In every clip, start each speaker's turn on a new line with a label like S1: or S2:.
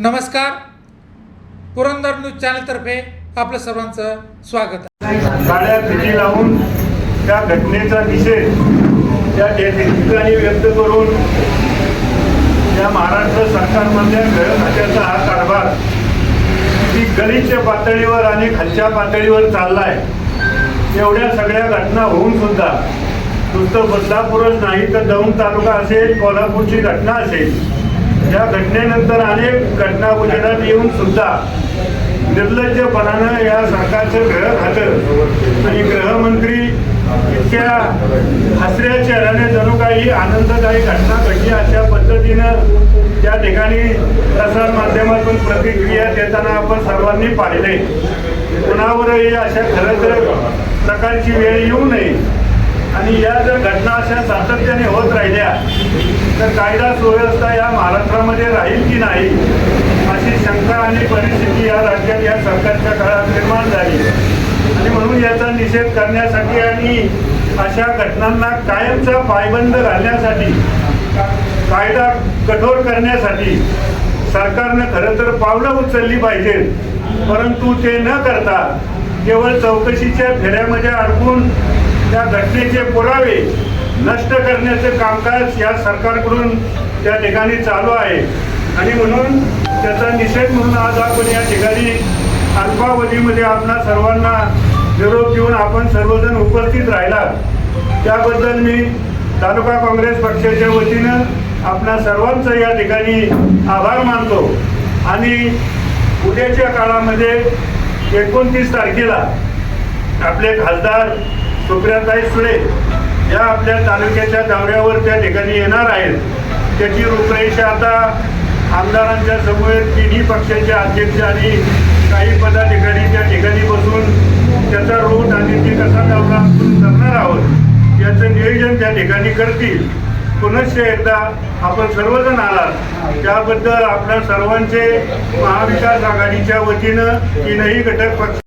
S1: नमस्कार. पुरंदर न्यूज चॅनलतर्फे आपलं सर्वांचं स्वागत.
S2: काळ्या लावून त्या घटनेचा निषेध त्या ठिकाणी व्यक्त करून त्या महाराष्ट्र सरकारमधल्या गृह हा कारभार की गलिच्छ पातळीवर आणि खालच्या पातळीवर चाललाय. एवढ्या सगळ्या घटना होऊन सुद्धा नुसतं बदलापूरच नाही तर दौंड तालुका असेल कोल्हापूरची घटना असेल या घटनेनंतर अनेक घटना उजेडात येऊन सुद्धा निर्लज्जपणानं या सरकारचं ग्रह खातं. आणि गृहमंत्री इतक्या हसऱ्या चेहऱ्याने जणू काही आनंददायी घटना घडली अशा पद्धतीनं त्या ठिकाणी प्रसार माध्यमातून प्रतिक्रिया देताना आपण सर्वांनी पाहिले कुणावरही अशा खरं तर प्रकारची वेळ येऊ नये. आणि या जर घटना अशा सातत्याने होत राहिल्या तर कायदा सुव्यवस्था या महाराष्ट्रामध्ये राहील की नाही अशी शंका आणि परिस्थिती या राज्यात या सरकारच्या काळात निर्माण झाली. आणि म्हणून याचा निषेध करण्यासाठी आणि अशा घटनांना कायमचा पायबंद घालण्यासाठी कायदा कठोर करण्यासाठी सरकारनं खरं तर पावलं उचलली पाहिजेत. परंतु ते न करता केवळ चौकशीच्या फेऱ्यामध्ये अडकून त्या घटनेचे पुरावे नष्ट करण्याचं कामकाज या सरकारकडून त्या ठिकाणी चालू आहे. आणि म्हणून त्याचा निषेध म्हणून आज आपण या ठिकाणी अल्पावधीमध्ये आपणा सर्वांना निरोप देऊन आपण सर्वजण उपस्थित राहिला त्याबद्दल मी तालुका काँग्रेस पक्षाच्या वतीनं आपणा सर्वांचं या ठिकाणी आभार मानतो. आणि उद्याच्या काळामध्ये एकोणतीस तारखेला आपले खासदार सुप्रियाताई सुळे या आपल्या तालुक्याच्या दौऱ्यावर त्या ठिकाणी येणार आहेत. त्याची रूपरेषा आता आमदारांच्या समोर तिन्ही पक्षाचे अध्यक्ष आणि काही पदाधिकारी त्या ठिकाणी बसून त्याचा रूट आणि ते कसा दौरा करणार आहोत. याचं नियोजन त्या ठिकाणी करतील. पुनश्च एकदा आपण सर्वजण आलात. त्याबद्दल आपल्या सर्वांचे महाविकास आघाडीच्या वतीनं तीनही घटक पक्ष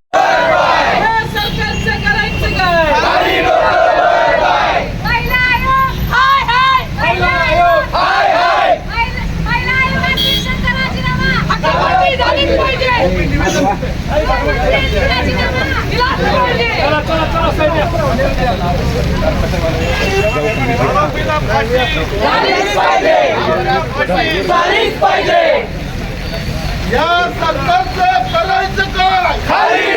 S3: या सरकारचं करायचं काय